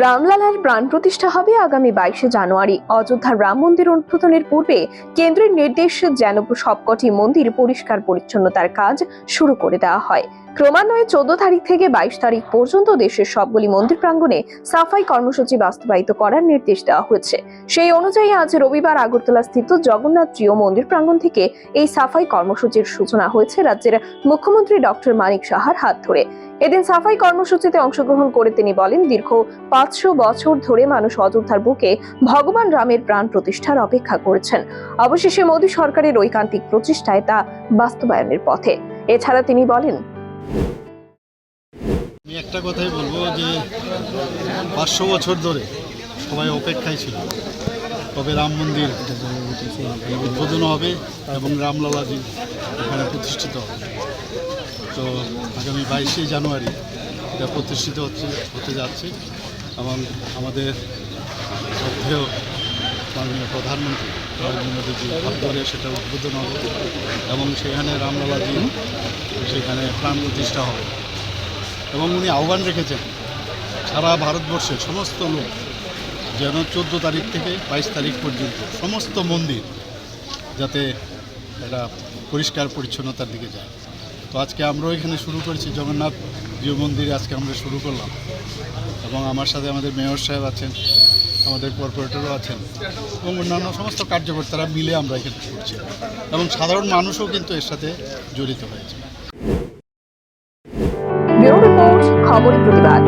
রামলালার প্রাণ প্রতিষ্ঠা হবে আগামী বাইশে জানুয়ারি। অযোধ্যার রাম মন্দির উদ্বোধনের পূর্বে কেন্দ্রের নির্দেশ যেন সবকটি মন্দির পরিষ্কার পরিচ্ছন্নতার কাজ শুরু করে দেওয়া হয়। ক্রমান্বয়ে চোদ্দ তারিখ থেকে বাইশ তারিখ পর্যন্ত দেশের সবগুলি মন্দির প্রাঙ্গণে সাফাই কর্মসূচি বাস্তবায়িত করার নির্দেশ দেওয়া হয়েছে। সেই অনুযায়ী আজ রবিবার আগরতলা স্থিত জগন্নাথ জিও মন্দির প্রাঙ্গণ থেকে এই সাফাই কর্মসূচির সূচনা হয়েছে রাজ্যের মুখ্যমন্ত্রী ডক্টর মানিক সাহার হাত ধরে। এদিন সাফাই কর্মসূচিতে অংশগ্রহণ করে তিনি বলেন, দীর্ঘ পাঁচশো বছর ধরে মানুষ অযোধ্যার বুকে ভগবান রামের প্রাণ প্রতিষ্ঠার অপেক্ষা করেছেন। অবশেষে মোদী সরকারের ঐকান্তিক প্রচেষ্টায় তা বাস্তবায়নের পথে। এছাড়া তিনি বলেন, আমি একটা কথাই বলব যে পাঁচশো বছর ধরে সবাই অপেক্ষায় ছিল। তবে রাম মন্দির উদ্বোধন হবে এবং রামলালাজি এখানে প্রতিষ্ঠিত হবে। তো আগামী বাইশে জানুয়ারি এটা প্রতিষ্ঠিত হচ্ছে, হতে যাচ্ছে। এবং আমাদের শ্রদ্ধেয় মাননীয় প্রধানমন্ত্রী নরেন্দ্র মোদীজি ধরে সেটা উদ্বোধন হবে এবং সেখানে রামলালাজি, সেখানে প্রাণ প্রতিষ্ঠা হবে। এবং উনি আহ্বান রেখেছেন, সারা ভারতবর্ষের সমস্ত লোক যেন চোদ্দ তারিখ থেকে বাইশ তারিখ পর্যন্ত সমস্ত মন্দির যাতে একটা পরিষ্কার পরিচ্ছন্নতার দিকে যায়। তো আজকে আমরাও এখানে শুরু করেছি। জগন্নাথ জিও মন্দিরে আজকে আমরা শুরু করলাম। এবং আমার সাথে আমাদের মেয়র সাহেব আছেন, আমাদের কর্পোরেটরও আছেন, এবং অন্যান্য সমস্ত কার্যকর্তারা মিলে আমরা এখানে করছি। এবং সাধারণ মানুষও কিন্তু এর সাথে জড়িত হয়েছে। প্রতিবাদ।